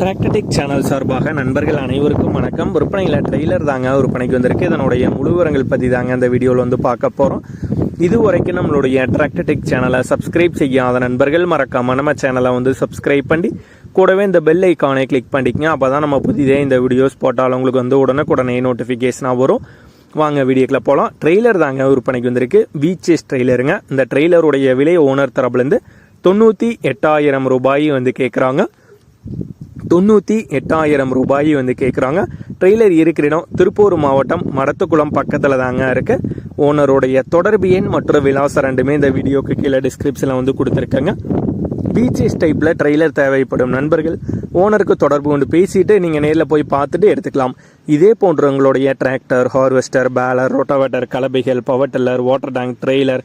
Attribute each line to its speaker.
Speaker 1: டிராக்டடிக் channel சார்பாக நண்பர்கள் அனைவருக்கும் வணக்கம். விற்பனையில் ட்ரெய்லர் தாங்க விற்பனைக்கு வந்திருக்கு. இதனுடைய முழுவரங்கள் பற்றி தாங்க இந்த வீடியோவில் வந்து பார்க்க போகிறோம் இது வரைக்கும் நம்மளுடைய டிராக்டடிக் சேனலை சப்ஸ்கிரைப் செய்யாத நண்பர்கள் மறக்காமல் நம்ம சேனலை வந்து சப்ஸ்கிரைப் பண்ணி கூடவே இந்த பெல் ஐக்கானை கிளிக் பண்ணிக்கங்க. அப்போ தான் நம்ம புதிதே இந்த வீடியோஸ் போட்டால் உங்களுக்கு வந்து உடனுக்குடனே நோட்டிஃபிகேஷனாக வரும். வாங்க வீடியோக்கில் போகலாம் ட்ரெய்லர் தாங்க விற்பனைக்கு வந்திருக்கு. வீச்சஸ் ட்ரெய்லருங்க இந்த ட்ரெய்லருடைய விலை ஓனர் தரப்புலேருந்து தொண்ணூற்றி எட்டாயிரம் ரூபாய் வந்து கேட்குறாங்க தொண்ணூற்றி எட்டாயிரம் ரூபாய் வந்து கேட்குறாங்க ட்ரெய்லர் இருக்கிற இடம் திருப்பூர் மாவட்டம் மடத்துக்குளம் பக்கத்தில் தாங்க இருக்கு. ஓனருடைய தொடர்பு எண் மற்றும் விலாசம் ரெண்டுமே இந்த வீடியோக்கு கீழே டிஸ்கிரிப்ஷனில் வந்து கொடுத்துருக்கேங்க. பீச்சஸ் டைப்பில் ட்ரெய்லர் தேவைப்படும் நண்பர்கள். ஓனருக்கு தொடர்பு கொண்டு பேசிட்டு நீங்கள் நேரில் போய் பார்த்துட்டு எடுத்துக்கலாம். இதே போன்றவங்களுடைய tractor harvester baler rotavator கலபைகள் power tiller water tank trailer